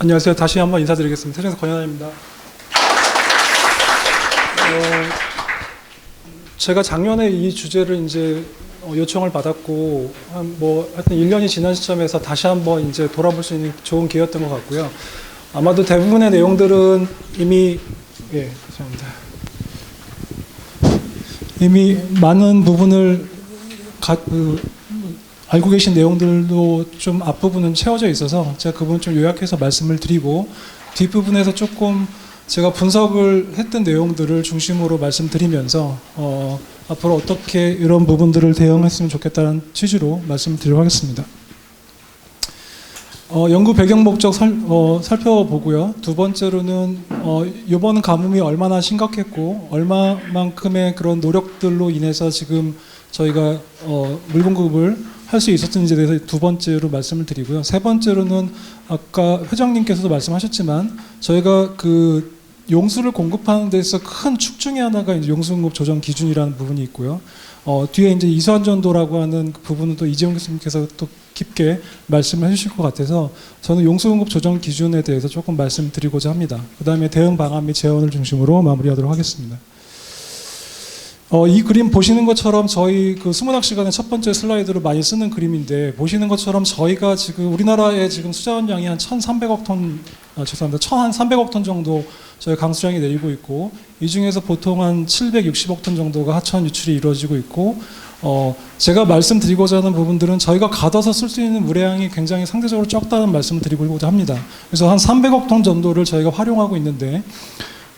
안녕하세요. 다시 한번 인사드리겠습니다. 세종에서 권현아입니다. 어, 제가 작년에 이 주제를 이제 어, 요청을 받았고 한 뭐 하여튼 1년이 지난 시점에서 다시 한번 이제 돌아볼 수 있는 좋은 기회였던 것 같고요. 아마도 대부분의 내용들은 이미 예, 죄송합니다. 이미 많은 부분을 가, 그, 알고 계신 내용들도 좀 앞부분은 채워져 있어서 제가 그 부분 좀 요약해서 말씀을 드리고 뒷부분에서 조금 제가 분석을 했던 내용들을 중심으로 말씀드리면서 어, 앞으로 어떻게 이런 부분들을 대응했으면 좋겠다는 취지로 말씀드리도록 하겠습니다. 어, 연구 배경 목적 살, 어, 살펴보고요. 두 번째로는 어, 이번 가뭄이 얼마나 심각했고 얼마만큼의 그런 노력들로 인해서 지금 저희가 어, 물 공급을 할 수 있었는지에 대해서 두 번째로 말씀을 드리고요. 세 번째로는 아까 회장님께서도 말씀하셨지만 저희가 그 용수를 공급하는 데서 큰 축 중에 하나가 이제 용수 공급 조정 기준이라는 부분이 있고요. 어, 뒤에 이제 이수안전도라고 하는 그 부분은 또 이재용 교수님께서 또 깊게 말씀을 해주실 것 같아서 저는 용수 공급 조정 기준에 대해서 조금 말씀드리고자 합니다. 그 다음에 대응 방안 및 재원을 중심으로 마무리하도록 하겠습니다. 어, 이 그림 보시는 것처럼 저희 그 수문학 시간에 첫 번째 슬라이드로 많이 쓰는 그림인데 보시는 것처럼 저희가 지금 우리나라의 지금 수자원량이 한 1,300억 톤, 아, 죄송합니다. 1,300억 톤 정도 저희 강수량이 내리고 있고 이 중에서 보통 한 760억 톤 정도가 하천 유출이 이루어지고 있고 어, 제가 말씀드리고자 하는 부분들은 저희가 가둬서 쓸 수 있는 물량이 굉장히 상대적으로 적다는 말씀을 드리고자 합니다. 그래서 한 300억 톤 정도를 저희가 활용하고 있는데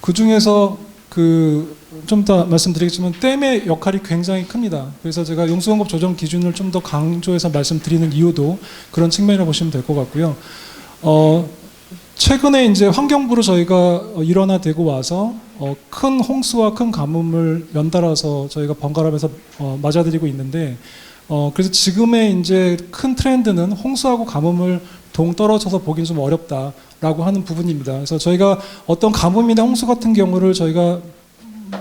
그 중에서 그좀 더 말씀드리겠지만 댐의 역할이 굉장히 큽니다. 그래서 제가 용수공급 조정 기준을 좀 더 강조해서 말씀드리는 이유도 그런 측면이라고 보시면 될 것 같고요. 어, 최근에 이제 환경부로 저희가 어, 일원화되고 와서 어, 큰 홍수와 큰 가뭄을 연달아서 저희가 번갈아면서 어, 맞아들이고 있는데 어, 그래서 지금의 이제 큰 트렌드는 홍수하고 가뭄을 동떨어져서 보기는 좀 어렵다 라고 하는 부분입니다. 그래서 저희가 어떤 가뭄이나 홍수 같은 경우를 저희가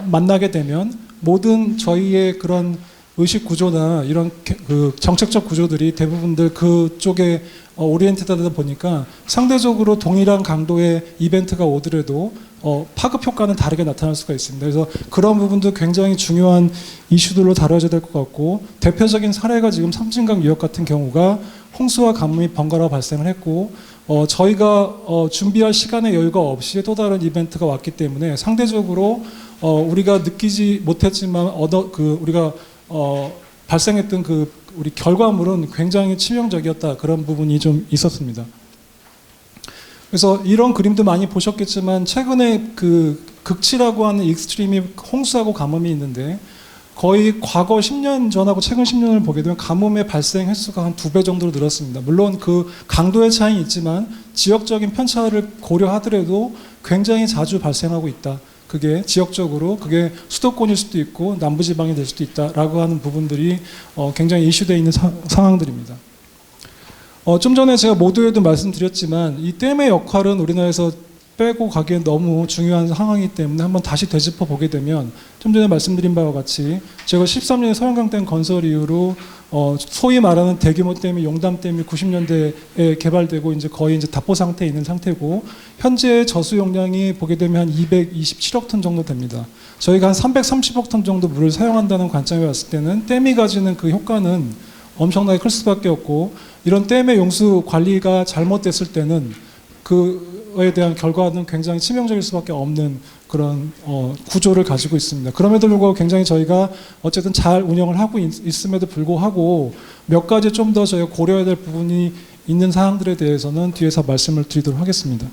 만나게 되면 모든 저희의 그런 의식 구조나 이런 개- 그 정책적 구조들이 대부분들 그쪽에 어, 오리엔테드다 보니까 상대적으로 동일한 강도의 이벤트가 오더라도 어, 파급 효과는 다르게 나타날 수가 있습니다. 그래서 그런 부분도 굉장히 중요한 이슈들로 다뤄져야 될 것 같고 대표적인 사례가 지금 섬진강 유역 같은 경우가 홍수와 가뭄이 번갈아 발생을 했고 어, 저희가 어, 준비할 시간의 여유가 없이 또 다른 이벤트가 왔기 때문에 상대적으로 어, 우리가 느끼지 못했지만 얻어 그 우리가 어, 발생했던 그 우리 결과물은 굉장히 치명적이었다 그런 부분이 좀 있었습니다. 그래서 이런 그림도 많이 보셨겠지만 최근에 그 극치라고 하는 익스트림이 홍수하고 가뭄이 있는데 거의 과거 10년 전하고 최근 10년을 보게 되면 가뭄의 발생 횟수가 한 두 배 정도로 늘었습니다. 물론 그 강도의 차이는 있지만 지역적인 편차를 고려하더라도 굉장히 자주 발생하고 있다. 그게 지역적으로 그게 수도권일 수도 있고 남부지방이 될 수도 있다라고 하는 부분들이 어, 굉장히 이슈되어 있는 사- 상황들입니다. 어, 좀 전에 제가 모두에도 말씀드렸지만 이 댐의 역할은 우리나라에서 빼고 가기엔 너무 중요한 상황이기 때문에 한번 다시 되짚어 보게 되면 좀 전에 말씀드린 바와 같이 제가 13년에 서양강댐 건설 이후로 어, 소위 말하는 대규모 댐이 용담댐이 90년대에 개발되고 이제 거의 이제 답보 상태에 있는 상태고 현재 저수 용량이 보게 되면 한 227억 톤 정도 됩니다. 저희가 한 330억 톤 정도 물을 사용한다는 관점에 봤을 때는 댐이 가지는 그 효과는 엄청나게 클 수밖에 없고 이런 댐의 용수 관리가 잘못됐을 때는 그 에 대한 결과는 굉장히 치명적일 수밖에 없는 그런 어, 구조를 가지고 있습니다. 그럼에도 불구하고 굉장히 저희가 어쨌든 잘 운영을 하고 있, 있음에도 불구하고 몇 가지 좀 더 저희가 고려해야 될 부분이 있는 사항들에 대해서는 뒤에서 말씀을 드리도록 하겠습니다.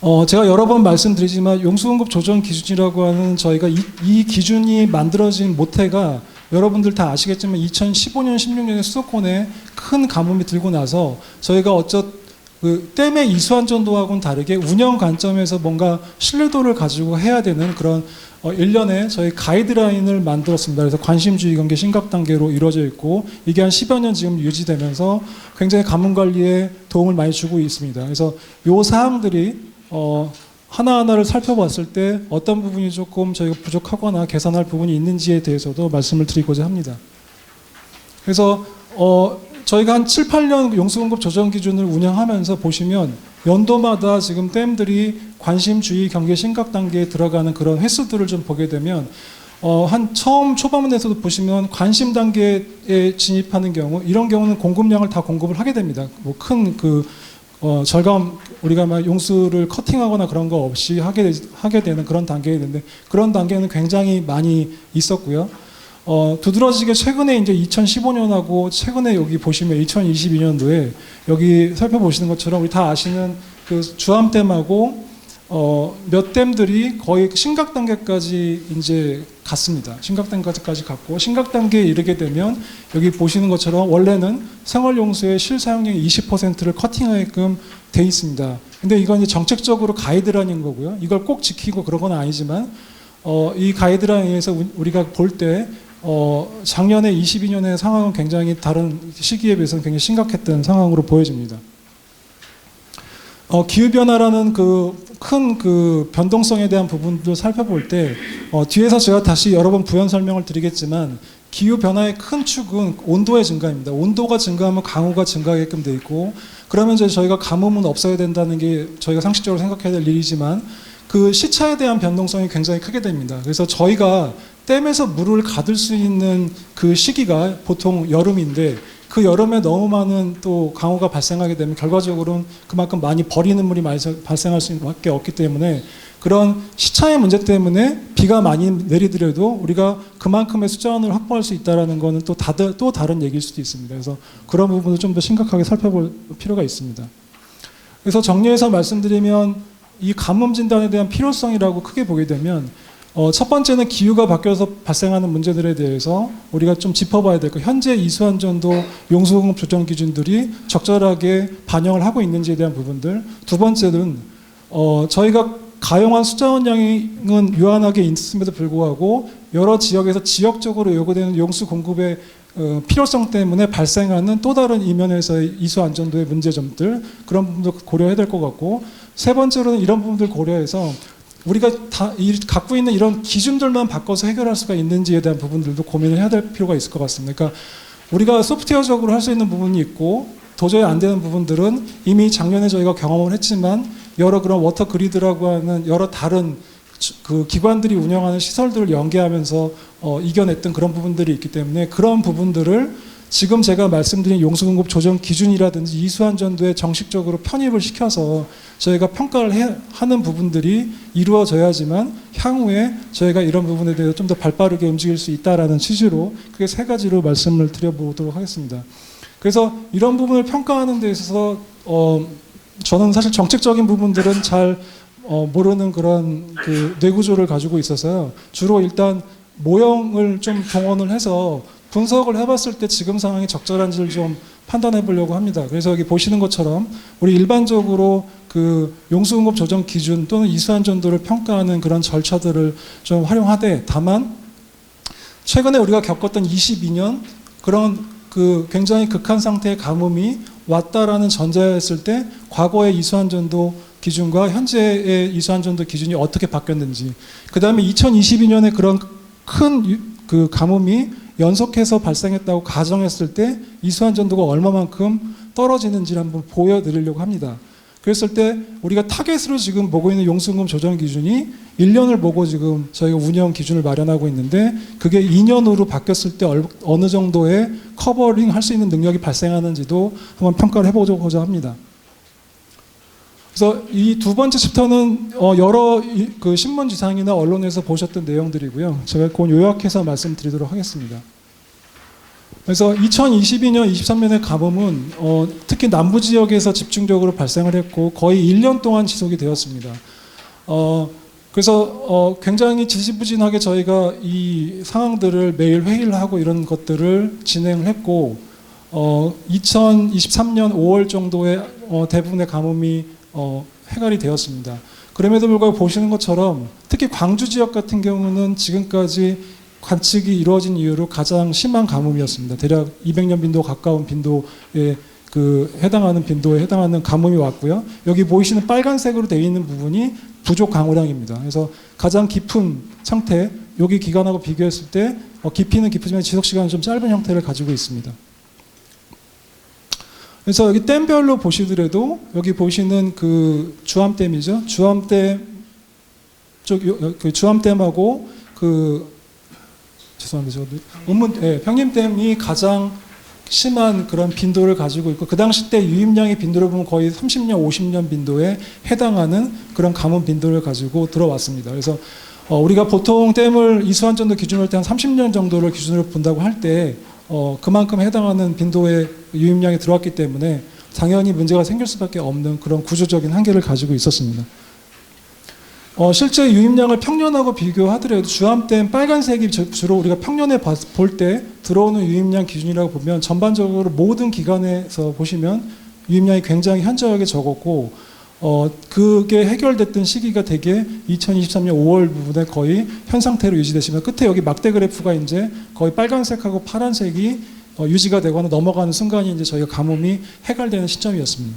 어, 제가 여러 번 말씀드리지만 용수공급 조정 기준이라고 하는 저희가 이, 이 기준이 만들어진 모태가 여러분들 다 아시겠지만 2015년, 16년에 수도권에 큰 가뭄이 들고 나서 저희가 어쩌 그 댐의 이수안전도하고는 다르게 운영 관점에서 뭔가 신뢰도를 가지고 해야 되는 그런 어, 일련의 저희 가이드라인을 만들었습니다. 그래서 관심주의 관계 심각 단계로 이루어져 있고 이게 한 10여 년 지금 유지되면서 굉장히 가뭄 관리에 도움을 많이 주고 있습니다. 그래서 요 사항들이 어, 하나하나를 살펴봤을 때 어떤 부분이 조금 저희가 부족하거나 개선할 부분이 있는지에 대해서도 말씀을 드리고자 합니다. 그래서 어, 저희가 한 7, 8년 용수공급 조정 기준을 운영하면서 보시면 연도마다 지금 댐들이 관심 주의 경계 심각 단계에 들어가는 그런 횟수들을 좀 보게 되면 어, 한 처음 초반에서도 보시면 관심 단계에 진입하는 경우 이런 경우는 공급량을 다 공급을 하게 됩니다. 뭐 큰그 어, 절감 우리가 막 용수를 커팅하거나 그런 거 없이 하게 되- 하게 되는 그런 단계에 있는데 그런 단계는 굉장히 많이 있었고요. 어, 두드러지게 최근에 이제 2015년하고 최근에 여기 보시면 2022년도에 여기 살펴보시는 것처럼 우리 다 아시는 그 주암댐하고 어, 몇 댐들이 거의 심각 단계까지 이제 갔습니다. 심각 단계까지 갔고 심각 단계에 이르게 되면 여기 보시는 것처럼 원래는 생활 용수의 실사용량의 20%를 커팅하게끔 돼 있습니다. 근데 이건 이제 정책적으로 가이드라인인 거고요. 이걸 꼭 지키고 그런 건 아니지만 어, 이 가이드라인에서 우- 우리가 볼 때 어, 작년에 22년의 상황은 굉장히 다른 시기에 비해서는 굉장히 심각했던 상황으로 보여집니다. 어, 기후변화라는 그큰그 변동성에 대한 부분도 살펴볼 때 어, 뒤에서 제가 다시 여러 번 부연 설명을 드리겠지만 기후 변화의 큰 축은 온도의 증가입니다. 온도가 증가하면 강우가 증가하게끔 돼 있고 그러면 이제 저희가 가뭄은 없어야 된다는 게 저희가 상식적으로 생각해야 될 일이지만 그 시차에 대한 변동성이 굉장히 크게 됩니다. 그래서 저희가 댐에서 물을 가둘 수 있는 그 시기가 보통 여름인데 그 여름에 너무 많은 또 강우가 발생하게 되면 결과적으로는 그만큼 많이 버리는 물이 발생할 수밖에 없기 때문에 그런 시차의 문제 때문에 비가 많이 내리더라도 우리가 그만큼의 수자원을 확보할 수 있다라는 거는 또 다들 또 다른 얘기일 수도 있습니다. 그래서 그런 부분을 좀 더 심각하게 살펴볼 필요가 있습니다. 그래서 정리해서 말씀드리면 이 가뭄 진단에 대한 필요성이라고 크게 보게 되면 어, 첫 번째는 기후가 바뀌어서 발생하는 문제들에 대해서 우리가 좀 짚어봐야 될 거. 현재 이수안전도 용수공급 조정 기준들이 적절하게 반영을 하고 있는지에 대한 부분들. 두 번째는 어, 저희가 가용한 수자원량은 유한하게 있음에도 불구하고 여러 지역에서 지역적으로 요구되는 용수 공급의 어, 필요성 때문에 발생하는 또 다른 이면에서의 이수 안전도의 문제점들 그런 부분도 고려해야 될 것 같고 세 번째로는 이런 부분들 고려해서 우리가 다 이, 갖고 있는 이런 기준들만 바꿔서 해결할 수가 있는지에 대한 부분들도 고민을 해야 될 필요가 있을 것 같습니다. 그러니까 우리가 소프트웨어적으로 할 수 있는 부분이 있고 도저히 안 되는 부분들은 이미 작년에 저희가 경험을 했지만 여러 그런 워터 그리드라고 하는 여러 다른 주- 그 기관들이 운영하는 시설들을 연계하면서 어, 이겨냈던 그런 부분들이 있기 때문에 그런 부분들을 지금 제가 말씀드린 용수공급 조정 기준이라든지 이수안전도에 정식적으로 편입을 시켜서 저희가 평가를 해- 하는 부분들이 이루어져야지만 향후에 저희가 이런 부분에 대해서 좀 더 발빠르게 움직일 수 있다라는 취지로 그게 세 가지로 말씀을 드려보도록 하겠습니다. 그래서 이런 부분을 평가하는 데 있어서 어, 저는 사실 정책적인 부분들은 잘 어, 모르는 그런 그 뇌구조를 가지고 있어서요. 주로 일단 모형을 좀 동원을 해서 분석을 해봤을 때 지금 상황이 적절한지를 좀 판단해 보려고 합니다. 그래서 여기 보시는 것처럼 우리 일반적으로 그 용수공급 조정 기준 또는 이수안전도를 평가하는 그런 절차들을 좀 활용하되 다만 최근에 우리가 겪었던 22년 그런 그 굉장히 극한 상태의 가뭄이 왔다라는 전제였을 때 과거의 이수안전도 기준과 현재의 이수안전도 기준이 어떻게 바뀌었는지 그 다음에 2022년에 그런 큰 그 가뭄이 연속해서 발생했다고 가정했을 때 이수안전도가 얼마만큼 떨어지는지를 한번 보여드리려고 합니다. 그랬을 때 우리가 타겟으로 지금 보고 있는 용수공급 조정 기준이 1년을 보고 지금 저희가 운영 기준을 마련하고 있는데 그게 2년으로 바뀌었을 때 얼- 어느 정도의 커버링 할 수 있는 능력이 발생하는지도 한번 평가를 해보고자 합니다. 그래서 이 두 번째 챕터는 어, 여러 이- 그 신문 지상이나 언론에서 보셨던 내용들이고요. 제가 곧 요약해서 말씀드리도록 하겠습니다. 그래서 2022년, 23년의 가뭄은 어, 특히 남부 지역에서 집중적으로 발생을 했고 거의 1년 동안 지속이 되었습니다. 어, 그래서 어, 굉장히 지지부진하게 저희가 이 상황들을 매일 회의를 하고 이런 것들을 진행을 했고 어, 2023년 5월 정도에 어, 대부분의 가뭄이 어, 해결이 되었습니다. 그럼에도 불구하고 보시는 것처럼 특히 광주 지역 같은 경우는 지금까지 관측이 이루어진 이후로 가장 심한 가뭄이었습니다. 대략 200년 빈도 가까운 빈도에 그 해당하는 빈도에 해당하는 가뭄이 왔고요. 여기 보이시는 빨간색으로 되어 있는 부분이 부족 강우량입니다. 그래서 가장 깊은 상태 여기 기간하고 비교했을 때 어, 깊이는 깊으지만 지속 시간은 좀 짧은 형태를 가지고 있습니다. 그래서 여기 댐별로 보시더라도 여기 보시는 그 주암댐이죠. 주암댐 쪽, 그 주암댐하고 그 죄송합니다. 저 음문, 예, 평림댐이 가장 심한 그런 빈도를 가지고 있고 그 당시 때 유입량의 빈도를 보면 거의 30년, 50년 빈도에 해당하는 그런 가뭄 빈도를 가지고 들어왔습니다. 그래서 어, 우리가 보통 댐을 이수한전도 기준으로 할때한 30년 정도를 기준으로 본다고 할 때 어, 그만큼 해당하는 빈도의 유입량이 들어왔기 때문에 당연히 문제가 생길 수밖에 없는 그런 구조적인 한계를 가지고 있었습니다. 어, 실제 유입량을 평년하고 비교하더라도 주암댐 빨간색이 주- 주로 우리가 평년에 볼 때 들어오는 유입량 기준이라고 보면 전반적으로 모든 기관에서 보시면 유입량이 굉장히 현저하게 적었고 어, 그게 해결됐던 시기가 되게 2023년 5월 부분에 거의 현 상태로 유지되시면 끝에 여기 막대 그래프가 이제 거의 빨간색하고 파란색이 어, 유지가 되거나 넘어가는 순간이 이제 저희가 가뭄이 해결되는 시점이었습니다.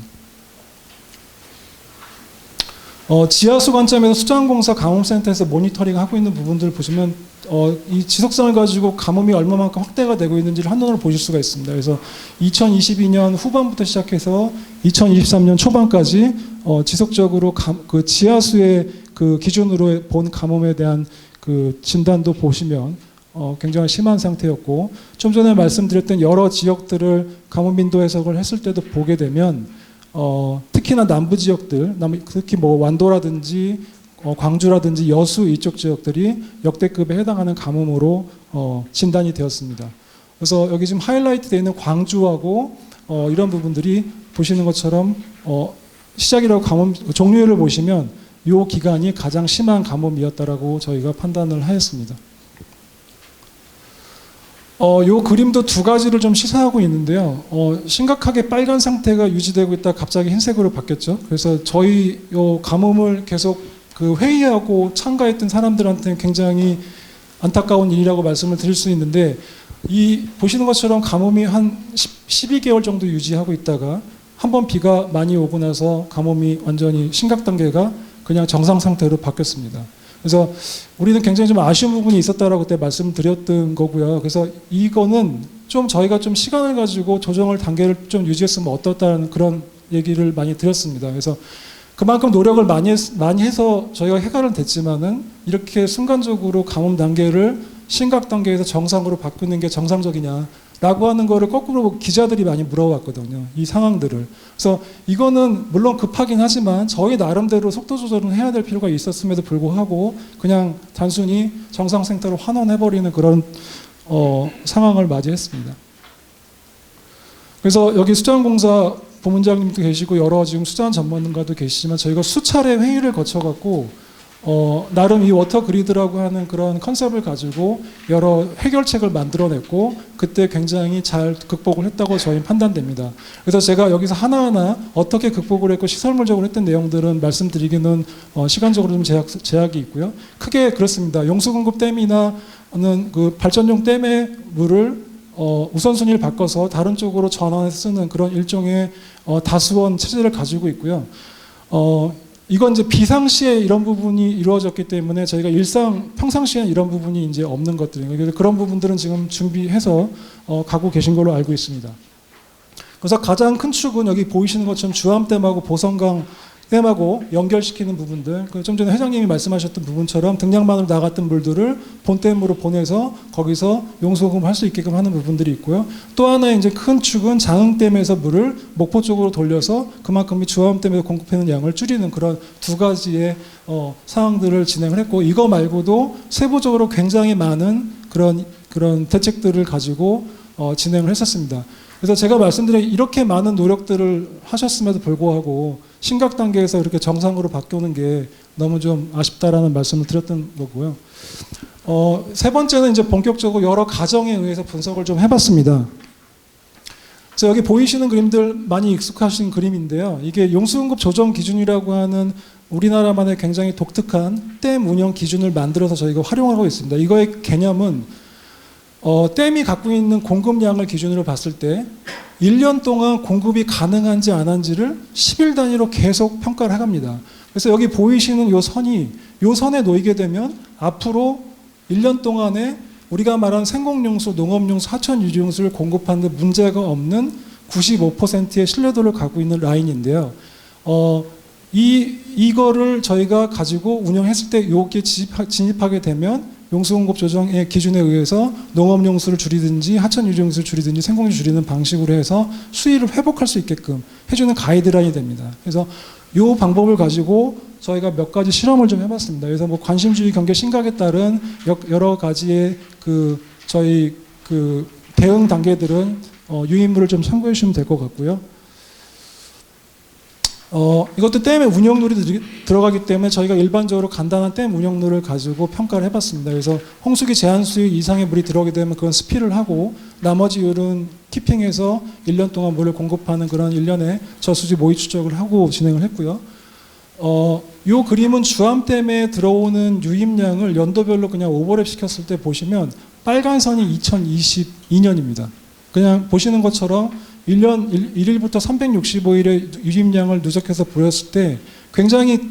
어, 지하수 관점에서 수자원공사 가뭄센터에서 모니터링 하고 있는 부분들을 보시면 어, 이 지속성을 가지고 가뭄이 얼마만큼 확대가 되고 있는지를 한눈으로 보실 수가 있습니다. 그래서 2022년 후반부터 시작해서 2023년 초반까지 어, 지속적으로 감, 그 지하수의 그 기준으로 본 가뭄에 대한 그 진단도 보시면 어, 굉장히 심한 상태였고 좀 전에 말씀드렸던 여러 지역들을 가뭄 빈도 해석을 했을 때도 보게 되면 어, 특히나 남부 지역들, 남- 특히 뭐 완도라든지 어, 광주라든지 여수 이쪽 지역들이 역대급에 해당하는 가뭄으로 어, 진단이 되었습니다. 그래서 여기 지금 하이라이트 되어 있는 광주하고 어, 이런 부분들이 보시는 것처럼 어, 시작이라고 가뭄 종류를 보시면 이 기간이 가장 심한 가뭄이었다라고 저희가 판단을 하였습니다. 어, 요 그림도 두 가지를 좀 시사하고 있는데요. 어, 심각하게 빨간 상태가 유지되고 있다 갑자기 흰색으로 바뀌었죠. 그래서 저희 요 가뭄을 계속 그 회의하고 참가했던 사람들한테는 굉장히 안타까운 일이라고 말씀을 드릴 수 있는데 이 보시는 것처럼 가뭄이 한 10, 12개월 정도 유지하고 있다가 한 번 비가 많이 오고 나서 가뭄이 완전히 심각 단계가 그냥 정상 상태로 바뀌었습니다. 그래서 우리는 굉장히 좀 아쉬운 부분이 있었다라고 그때 말씀드렸던 거고요. 그래서 이거는 좀 저희가 좀 시간을 가지고 조정을 단계를 좀 유지했으면 어떻다는 그런 얘기를 많이 드렸습니다. 그래서 그만큼 노력을 많이 했, 많이 해서 저희가 해결은 됐지만은 이렇게 순간적으로 가뭄 단계를 심각 단계에서 정상으로 바꾸는 게 정상적이냐라고 하는 거를 거꾸로 기자들이 많이 물어왔거든요. 이 상황들을. 그래서 이거는 물론 급하긴 하지만 저희 나름대로 속도 조절은 해야 될 필요가 있었음에도 불구하고 그냥 단순히 정상 상태로 환원해버리는 그런 어, 상황을 맞이했습니다. 그래서 여기 수자원공사 부문장님도 계시고 여러 지금 수자원 전문가도 계시지만 저희가 수차례 회의를 거쳐갖고 어, 나름 이 워터 그리드라고 하는 그런 컨셉을 가지고 여러 해결책을 만들어냈고 그때 굉장히 잘 극복을 했다고 저희 판단됩니다. 그래서 제가 여기서 하나하나 어떻게 극복을 했고 시설물적으로 했던 내용들은 말씀드리기는 어, 시간적으로 좀 제약, 제약이 있고요. 크게 그렇습니다. 용수공급 댐이나 는 그 발전용 댐의 물을 어, 우선순위를 바꿔서 다른 쪽으로 전환해서 쓰는 그런 일종의 어, 다수원 체제를 가지고 있고요. 어, 이건 이제 비상시에 이런 부분이 이루어졌기 때문에 저희가 일상 평상시에 이런 부분이 이제 없는 것들이에요. 그런 부분들은 지금 준비해서 어, 가고 계신 걸로 알고 있습니다. 그래서 가장 큰 축은 여기 보이시는 것처럼 주암댐하고 보성강 댐하고 연결시키는 부분들, 그 좀 전에 회장님이 말씀하셨던 부분처럼 등량만으로 나갔던 물들을 본댐으로 보내서 거기서 용수공급을 할수 있게끔 하는 부분들이 있고요. 또 하나 이제 큰 축은 장흥댐에서 물을 목포 쪽으로 돌려서 그만큼이 주암댐에서 공급하는 양을 줄이는 그런 두 가지의 어, 상황들을 진행을 했고 이거 말고도 세부적으로 굉장히 많은 그런 그런 대책들을 가지고 어, 진행을 했었습니다. 그래서 제가 말씀드린 이렇게 많은 노력들을 하셨음에도 불구하고 심각 단계에서 이렇게 정상으로 바뀌는 게 너무 좀 아쉽다라는 말씀을 드렸던 거고요. 어, 세 번째는 이제 본격적으로 여러 가정에 의해서 분석을 좀 해봤습니다. 그래서 여기 보이시는 그림들 많이 익숙하신 그림인데요. 이게 용수공급 조정 기준이라고 하는 우리나라만의 굉장히 독특한 댐 운영 기준을 만들어서 저희가 활용하고 있습니다. 이거의 개념은 어, 댐이 갖고 있는 공급량을 기준으로 봤을 때 1년 동안 공급이 가능한지 안 한지를 10일 단위로 계속 평가를 해갑니다. 그래서 여기 보이시는 요 선이 요 선에 놓이게 되면 앞으로 1년 동안에 우리가 말한 생공용수, 농업용수, 하천유지용수를 공급하는 데 문제가 없는 95%의 신뢰도를 갖고 있는 라인인데요. 어, 이 이거를 저희가 가지고 운영했을 때 여기에 진입하, 진입하 게 되면 용수공급 조정의 기준에 의해서 농업용수를 줄이든지 하천유용수를 줄이든지 생공유 줄이는 방식으로 해서 수위를 회복할 수 있게끔 해주는 가이드라인이 됩니다. 그래서 이 방법을 가지고 저희가 몇 가지 실험을 좀 해봤습니다. 그래서 뭐 관심주의 경계 심각에 따른 여- 여러 가지의 그 저희 그 대응 단계들은 어, 유인물을 좀 참고해 주시면 될 것 같고요. 어, 이것도 댐의 운영률이 들- 들어가기 때문에 저희가 일반적으로 간단한 댐 운영률을 가지고 평가를 해봤습니다. 그래서 홍수기 제한 수위 이상의 물이 들어오게 되면 그건 스피를 하고 나머지 율은 키핑해서 1년 동안 물을 공급하는 그런 일련의 저수지 모의 추적을 하고 진행을 했고요. 어, 요 그림은 주암댐에 들어오는 유입량을 연도별로 그냥 오버랩 시켰을 때 보시면 빨간 선이 2022년입니다. 그냥 보시는 것처럼 1년 1, 일부터 365일의 유입량을 누적해서 보였을 때 굉장히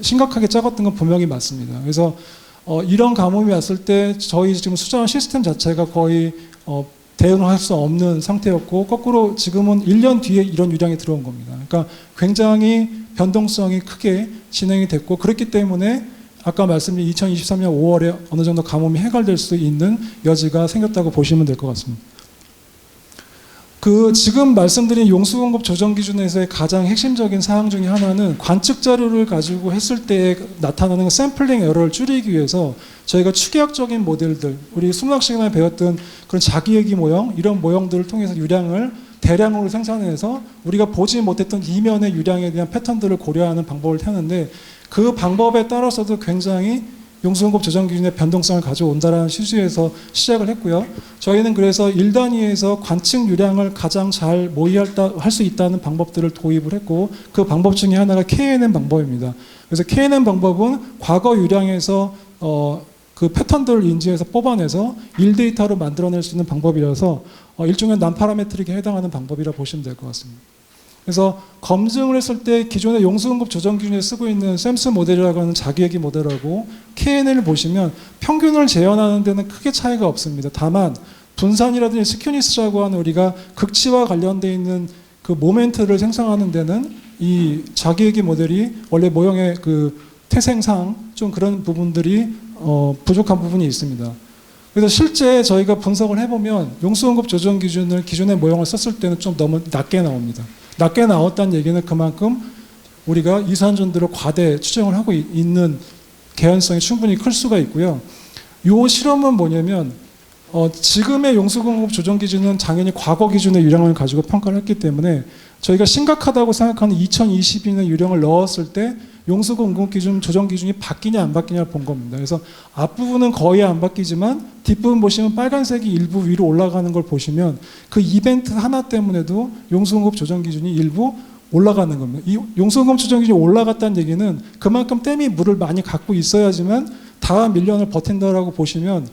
심각하게 작았던 건 분명히 맞습니다. 그래서 어, 이런 가뭄이 왔을 때 저희 지금 수자원 시스템 자체가 거의 어, 대응할 수 없는 상태였고 거꾸로 지금은 1년 뒤에 이런 유량이 들어온 겁니다. 그러니까 굉장히 변동성이 크게 진행이 됐고 그렇기 때문에 아까 말씀드린 2023년 5월에 어느 정도 가뭄이 해결될 수 있는 여지가 생겼다고 보시면 될 것 같습니다. 그 지금 말씀드린 용수공급 조정 기준에서의 가장 핵심적인 사항 중에 하나는 관측 자료를 가지고 했을 때 나타나는 샘플링 에러를 줄이기 위해서 저희가 추계학적인 모델들 우리 수학 시간에 배웠던 그런 자기얘기 모형 이런 모형들을 통해서 유량을 대량으로 생산해서 우리가 보지 못했던 이면의 유량에 대한 패턴들을 고려하는 방법을 하는데 그 방법에 따라서도 굉장히 용수공급 조정 기준의 변동성을 가져온다라는 취지에서 시작을 했고요. 저희는 그래서 1단위에서 관측 유량을 가장 잘 모의할 수 있다는 방법들을 도입을 했고 그 방법 중에 하나가 KNN 방법입니다. 그래서 KNN 방법은 과거 유량에서 어, 그 패턴들을 인지해서 뽑아내서 1데이터로 만들어낼 수 있는 방법이라서 어, 일종의 난파라메트릭에 해당하는 방법이라 보시면 될 것 같습니다. 그래서 검증을 했을 때 기존의 용수공급 조정 기준에 쓰고 있는 샘스 모델이라고 하는 자기얘기 모델하고 KNN을 보시면 평균을 재현하는 데는 크게 차이가 없습니다. 다만 분산이라든지 스큐니스라고 하는 우리가 극치와 관련되어 있는 그 모멘트를 생성하는 데는 이 자기얘기 모델이 원래 모형의 그 태생상 좀 그런 부분들이 어, 부족한 부분이 있습니다. 그래서 실제 저희가 분석을 해보면 용수공급 조정 기준을 기존의 모형을 썼을 때는 좀 너무 낮게 나옵니다. 낮게 나왔다는 얘기는 그만큼 우리가 이산전들을 과대 추정을 하고 이- 있는 개연성이 충분히 클 수가 있고요. 이 실험은 뭐냐면 어, 지금의 용수공급 조정 기준은 당연히 과거 기준의 유량을 가지고 평가를 했기 때문에 저희가 심각하다고 생각하는 2022년 유량을 넣었을 때 용수공급 기준 조정 기준이 바뀌냐 안 바뀌냐 본 겁니다. 그래서 앞부분은 거의 안 바뀌지만 뒷부분 보시면 빨간색이 일부 위로 올라가는 걸 보시면 그 이벤트 하나 때문에도 용수공급 조정 기준이 일부 올라가는 겁니다. 이 용수공급 조정 기준이 올라갔다는 얘기는 그만큼 댐이 물을 많이 갖고 있어야지만 다음 1년을 버틴다라고 보시면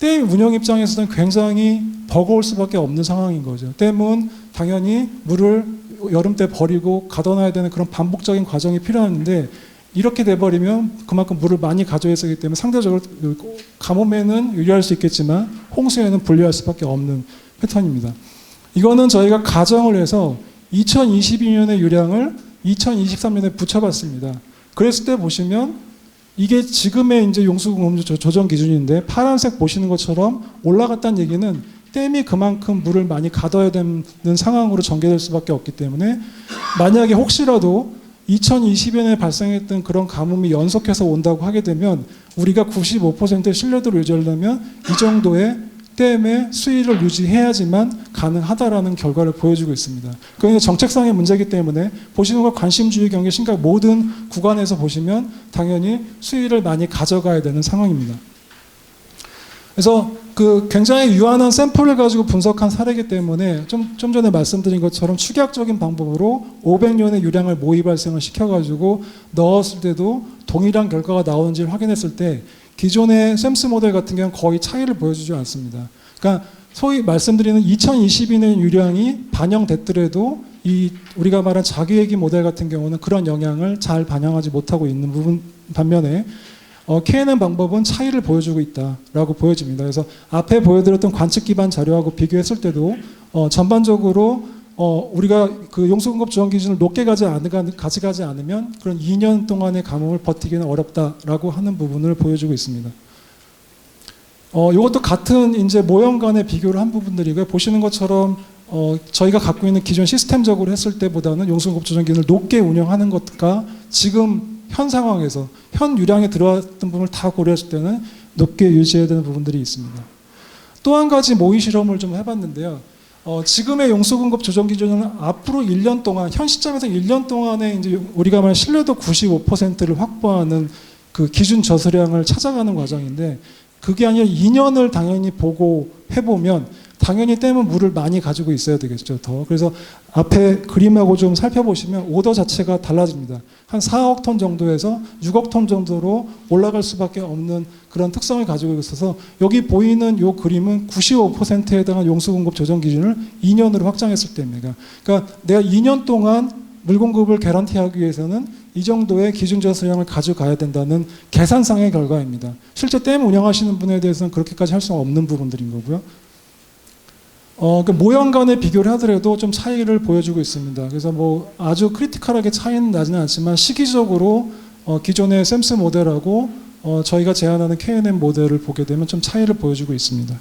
댐 운영 입장에서는 굉장히 버거울 수밖에 없는 상황인 거죠. 댐은 당연히 물을 여름 때 버리고 가둬놔야 되는 그런 반복적인 과정이 필요한데 이렇게 돼버리면 그만큼 물을 많이 가져야 되기 때문에 상대적으로 가뭄에는 유리할 수 있겠지만 홍수에는 불리할 수밖에 없는 패턴입니다. 이거는 저희가 가정을 해서 2022년의 유량을 2023년에 붙여봤습니다. 그랬을 때 보시면 이게 지금의 이제 용수공급 조- 조정 기준인데 파란색 보시는 것처럼 올라갔다는 얘기는 댐이 그만큼 물을 많이 가둬야 되는 상황으로 전개될 수밖에 없기 때문에 만약에 혹시라도 2020년에 발생했던 그런 가뭄이 연속해서 온다고 하게 되면 우리가 95%의 신뢰도를 유지하려면 이 정도의 댐의 수위를 유지해야지만 가능하다라는 결과를 보여주고 있습니다. 그게 정책상의 문제이기 때문에 보시는 것 관심주의 경계 심각 모든 구간에서 보시면 당연히 수위를 많이 가져가야 되는 상황입니다. 그래서 그 굉장히 유한한 샘플을 가지고 분석한 사례이기 때문에 좀, 좀 전에 말씀드린 것처럼 축약적인 방법으로 500년의 유량을 모의 발생을 시켜가지고 넣었을 때도 동일한 결과가 나오는지를 확인했을 때 기존의 샘스 모델 같은 경우는 거의 차이를 보여주지 않습니다. 그러니까 소위 말씀드리는 2022년 유량이 반영됐더라도 이 우리가 말한 자기얘기 모델 같은 경우는 그런 영향을 잘 반영하지 못하고 있는 부분 반면에 어, KNN 방법은 차이를 보여주고 있다라고 보여집니다. 그래서 앞에 보여드렸던 관측 기반 자료하고 비교했을 때도 어, 전반적으로 어, 우리가 그 용수공급 조정 기준을 높게 가지 않으가, 가져가지 않으면 그런 2년 동안의 가뭄을 버티기는 어렵다라고 하는 부분을 보여주고 있습니다. 어, 이것도 같은 이제 모형 간의 비교를 한 부분들이고요. 보시는 것처럼 어, 저희가 갖고 있는 기존 시스템적으로 했을 때보다는 용수공급 조정 기준을 높게 운영하는 것과 지금 현 상황에서 현 유량에 들어왔던 부분을 다 고려했을 때는 높게 유지해야 되는 부분들이 있습니다. 또 한 가지 모의 실험을 좀 해봤는데요. 어, 지금의 용수 공급 조정 기준은 앞으로 1년 동안 현 시점에서 1년 동안에 이제 우리가 말하는 신뢰도 95%를 확보하는 그 기준 저수량을 찾아가는 과정인데 그게 아니라 2년을 당연히 보고 해보면 당연히 댐은 물을 많이 가지고 있어야 되겠죠. 더 그래서 앞에 그림하고 좀 살펴보시면 오더 자체가 달라집니다. 한 4억 톤 정도에서 6억 톤 정도로 올라갈 수밖에 없는 그런 특성을 가지고 있어서 여기 보이는 이 그림은 95%에 해당한 용수 공급 조정 기준을 2년으로 확장했을 때입니다. 그러니까 내가 2년 동안 물 공급을 개런티하기 위해서는 이 정도의 기준 저수량을 가져가야 된다는 계산상의 결과입니다. 실제 댐 운영하시는 분에 대해서는 그렇게까지 할수 없는 부분들인 거고요. 어, 그 모형 간의 비교를 하더라도 좀 차이를 보여주고 있습니다. 그래서 뭐 아주 크리티컬하게 차이는 나지는 않지만 시기적으로 어, 기존의 샘스 모델하고 어, 저희가 제안하는 KNM 모델을 보게 되면 좀 차이를 보여주고 있습니다.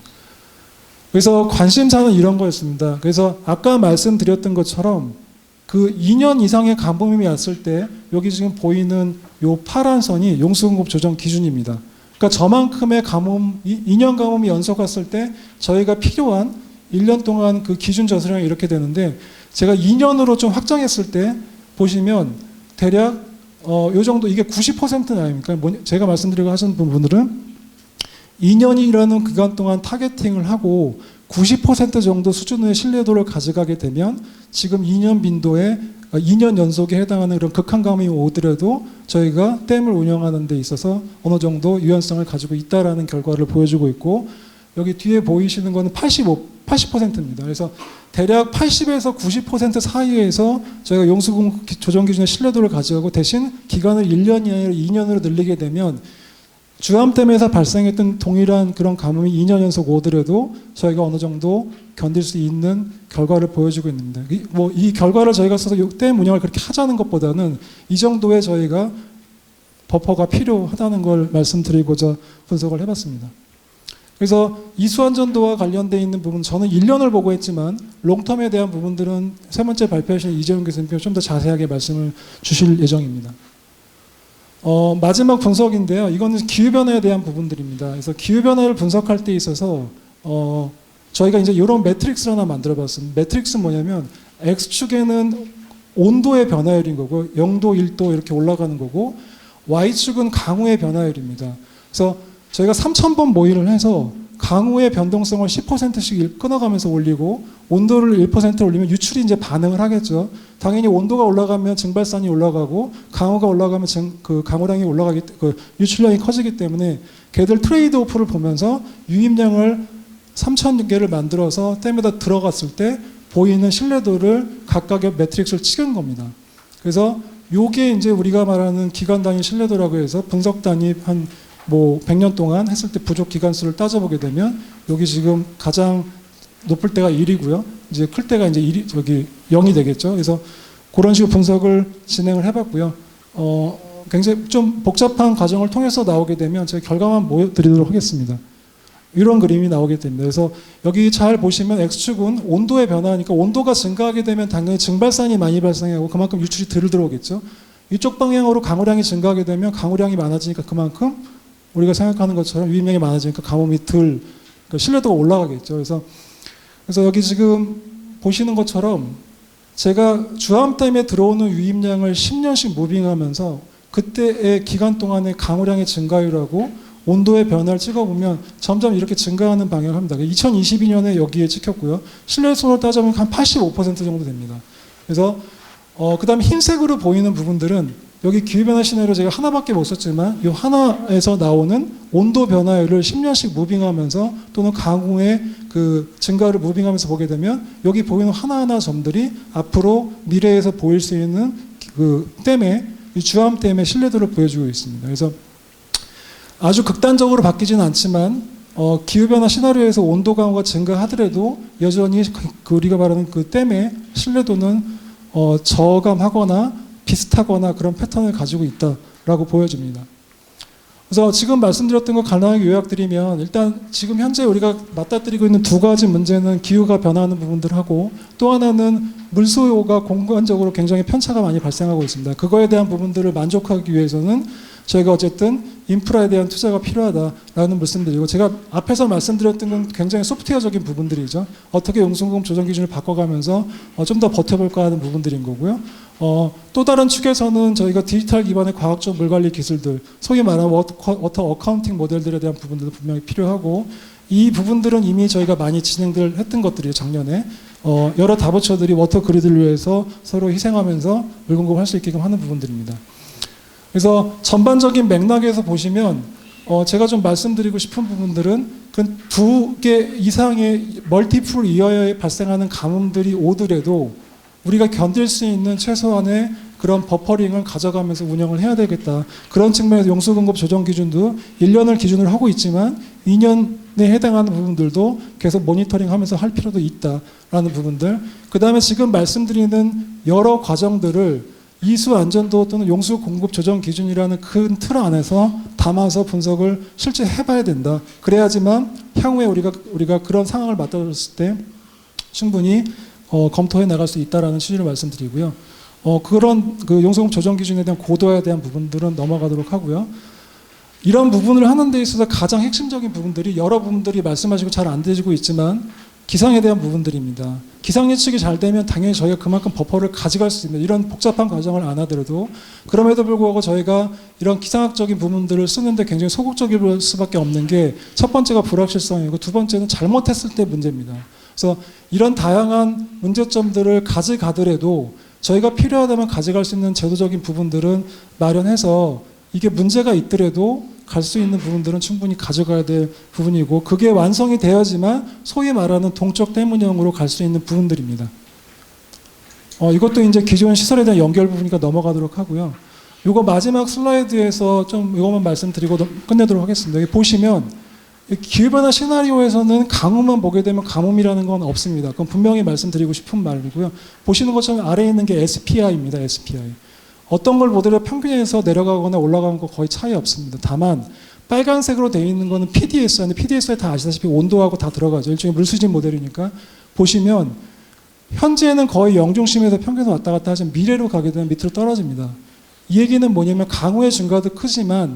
그래서 관심사는 이런 거였습니다. 그래서 아까 말씀드렸던 것처럼 그 2년 이상의 가뭄이 왔을 때 여기 지금 보이는 요 파란 선이 용수공급 조정 기준입니다. 그러니까 저만큼의 가뭄, 2년 가뭄이 연속 왔을 때 저희가 필요한 1년 동안 그 기준 저수량이 이렇게 되는데 제가 2년으로 좀 확장했을 때 보시면 대략 어, 요 정도 이게 90%는 아닙니까? 뭐, 제가 말씀드리고 하신 부분들은 2년이라는 기간 동안 타겟팅을 하고 90% 정도 수준의 신뢰도를 가져가게 되면 지금 2년 빈도에 2년 연속에 해당하는 그런 극한 가뭄이 오더라도 저희가 댐을 운영하는 데 있어서 어느 정도 유연성을 가지고 있다라는 결과를 보여주고 있고 여기 뒤에 보이시는 거는 85, 80%입니다. 그래서 대략 80에서 90% 사이에서 저희가 용수공 조정 기준의 신뢰도를 가져가고 대신 기간을 1년이 아니라 2년으로 늘리게 되면 주암댐에서 발생했던 동일한 그런 가뭄이 2년 연속 오더라도 저희가 어느 정도 견딜 수 있는 결과를 보여주고 있습니다. 이, 뭐, 이 결과를 저희가 써서 댐 운영을 그렇게 하자는 것보다는 이 정도의 저희가 버퍼가 필요하다는 걸 말씀드리고자 분석을 해봤습니다. 그래서 이수안전도와 관련돼 있는 부분 저는 1년을 보고 했지만 롱텀에 대한 부분들은 세 번째 발표하신 이재용 교수님께서 좀 더 자세하게 말씀을 주실 예정입니다. 어, 마지막 분석인데요. 이거는 기후변화에 대한 부분들입니다. 그래서 기후변화를 분석할 때 있어서 어, 저희가 이제 이런 매트릭스를 하나 만들어 봤습니다. 매트릭스는 뭐냐면 X축에는 온도의 변화율인 거고 0도, 1도 이렇게 올라가는 거고 Y축은 강우의 변화율입니다. 그래서 저희가 3,000번 모의를 해서 강우의 변동성을 10%씩 끊어가면서 올리고 온도를 1% 올리면 유출이 이제 반응을 하겠죠. 당연히 온도가 올라가면 증발산이 올라가고 강우가 올라가면 증, 그 강우량이 올라가기 그 유출량이 커지기 때문에 걔들 트레이드 오프를 보면서 유입량을 3,000개를 만들어서 댐에다 들어갔을 때 보이는 신뢰도를 각각의 매트릭스를 찍은 겁니다. 그래서 요게 이제 우리가 말하는 기간 단위 신뢰도라고 해서 분석 단위 한 뭐 100년 동안 했을 때 부족 기간 수를 따져보게 되면 여기 지금 가장 높을 때가 1이고요. 이제 클 때가 이제 1이 저기 0이 되겠죠. 그래서 그런 식으로 분석을 진행을 해봤고요. 어, 굉장히 좀 복잡한 과정을 통해서 나오게 되면 제가 결과만 보여드리도록 하겠습니다. 이런 그림이 나오게 됩니다. 그래서 여기 잘 보시면 X축은 온도의 변화니까 온도가 증가하게 되면 당연히 증발산이 많이 발생하고 그만큼 유출이 덜 들어오겠죠. 이쪽 방향으로 강우량이 증가하게 되면 강우량이 많아지니까 그만큼 우리가 생각하는 것처럼 유입량이 많아지니까 가뭄이 덜 그러니까 신뢰도가 올라가겠죠. 그래서 그래서 여기 지금 보시는 것처럼 제가 주암댐에 들어오는 유입량을 10년씩 무빙하면서 그때의 기간 동안의 강우량의 증가율하고 온도의 변화를 찍어보면 점점 이렇게 증가하는 방향을 합니다. 2022년에 여기에 찍혔고요. 신뢰도를 따져보면 한 85% 정도 됩니다. 그래서 어, 그 다음에 흰색으로 보이는 부분들은 여기 기후 변화 시나리오 제가 하나밖에 못 썼지만 이 하나에서 나오는 온도 변화율을 10년씩 무빙하면서 또는 강우의 그 증가를 무빙하면서 보게 되면 여기 보이는 하나하나 점들이 앞으로 미래에서 보일 수 있는 그 댐의 이 주암 댐의 신뢰도를 보여주고 있습니다. 그래서 아주 극단적으로 바뀌지는 않지만 어, 기후변화 시나리오에서 온도 강화가 증가하더라도 여전히 그, 그 우리가 말하는 그 댐의 신뢰도는 어, 저감하거나 비슷하거나 그런 패턴을 가지고 있다라고 보여집니다. 그래서 지금 말씀드렸던 거 간단하게 요약드리면 일단 지금 현재 우리가 맞닥뜨리고 있는 두 가지 문제는 기후가 변화하는 부분들하고 또 하나는 물수요가 공간적으로 굉장히 편차가 많이 발생하고 있습니다. 그거에 대한 부분들을 만족하기 위해서는 저희가 어쨌든 인프라에 대한 투자가 필요하다라는 말씀드리고 제가 앞에서 말씀드렸던 건 굉장히 소프트웨어적인 부분들이죠. 어떻게 용수금 조정 기준을 바꿔가면서 어, 좀 더 버텨볼까 하는 부분들인 거고요. 어, 또 다른 축에서는 저희가 디지털 기반의 과학적 물 관리 기술들, 소위 말하는 워터, 어카운팅 모델들에 대한 부분들도 분명히 필요하고 이 부분들은 이미 저희가 많이 진행들 했던 것들이에요 작년에 어, 여러 다부처들이 워터 그리드를 위해서 서로 희생하면서 물 공급할 수 있게끔 하는 부분들입니다. 그래서 전반적인 맥락에서 보시면 어, 제가 좀 말씀드리고 싶은 부분들은 그 두 개 이상의 멀티플 이하에 발생하는 가뭄들이 오더라도 우리가 견딜 수 있는 최소한의 그런 버퍼링을 가져가면서 운영을 해야 되겠다. 그런 측면에서 용수 공급 조정 기준도 1년을 기준으로 하고 있지만 2년에 해당하는 부분들도 계속 모니터링 하면서 할 필요도 있다라는 부분들. 그 다음에 지금 말씀드리는 여러 과정들을 이수 안전도 또는 용수 공급 조정 기준이라는 큰 틀 안에서 담아서 분석을 실제 해봐야 된다. 그래야지만 향후에 우리가 우리가 그런 상황을 맞닥뜨렸을 때 충분히 어, 검토해 나갈 수 있다라는 취지를 말씀드리고요. 어, 그런 그 용수공급 조정 기준에 대한 고도화에 대한 부분들은 넘어가도록 하고요. 이런 부분을 하는 데 있어서 가장 핵심적인 부분들이 여러 부분들이 말씀하시고 잘 안 되지고 있지만 기상에 대한 부분들입니다. 기상 예측이 잘 되면 당연히 저희가 그만큼 버퍼를 가져갈 수 있는 이런 복잡한 과정을 안 하더라도 그럼에도 불구하고 저희가 이런 기상학적인 부분들을 쓰는데 굉장히 소극적일 수밖에 없는 게 첫 번째가 불확실성이고 두 번째는 잘못했을 때 문제입니다. 그래서 이런 다양한 문제점들을 가져가더라도 저희가 필요하다면 가져갈 수 있는 제도적인 부분들은 마련해서 이게 문제가 있더라도 갈 수 있는 부분들은 충분히 가져가야 될 부분이고 그게 완성이 되어야지만 소위 말하는 동적 대문형으로 갈 수 있는 부분들입니다. 어, 이것도 이제 기존 시설에 대한 연결 부분이니까 넘어가도록 하고요. 이거 마지막 슬라이드에서 좀 이것만 말씀드리고 넘- 끝내도록 하겠습니다. 여기 보시면 기후변화 시나리오에서는 가뭄만 보게 되면 가뭄이라는 건 없습니다. 그건 분명히 말씀드리고 싶은 말이고요. 보시는 것처럼 아래에 있는 게 SPI입니다. SPI. 어떤 걸 보더라도 평균에서 내려가거나 올라가는 거 거의 차이 없습니다. 다만 빨간색으로 되어 있는 거는 PDS인데 PDS에 다 아시다시피 온도하고 다 들어가죠. 일종의 물수진 모델이니까 보시면 현재는 거의 영중심에서 평균에서 왔다 갔다 하지만 미래로 가게 되면 밑으로 떨어집니다. 이 얘기는 뭐냐면 강우의 증가도 크지만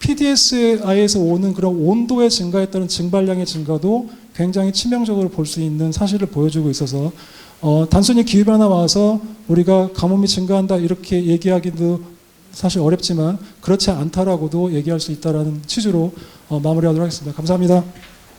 PDSI에서 오는 그런 온도의 증가에 따른 증발량의 증가도 굉장히 치명적으로 볼 수 있는 사실을 보여주고 있어서 어, 단순히 기후변화 와서 우리가 가뭄이 증가한다 이렇게 얘기하기도 사실 어렵지만 그렇지 않다라고도 얘기할 수 있다라는 취지로 어, 마무리하도록 하겠습니다. 감사합니다.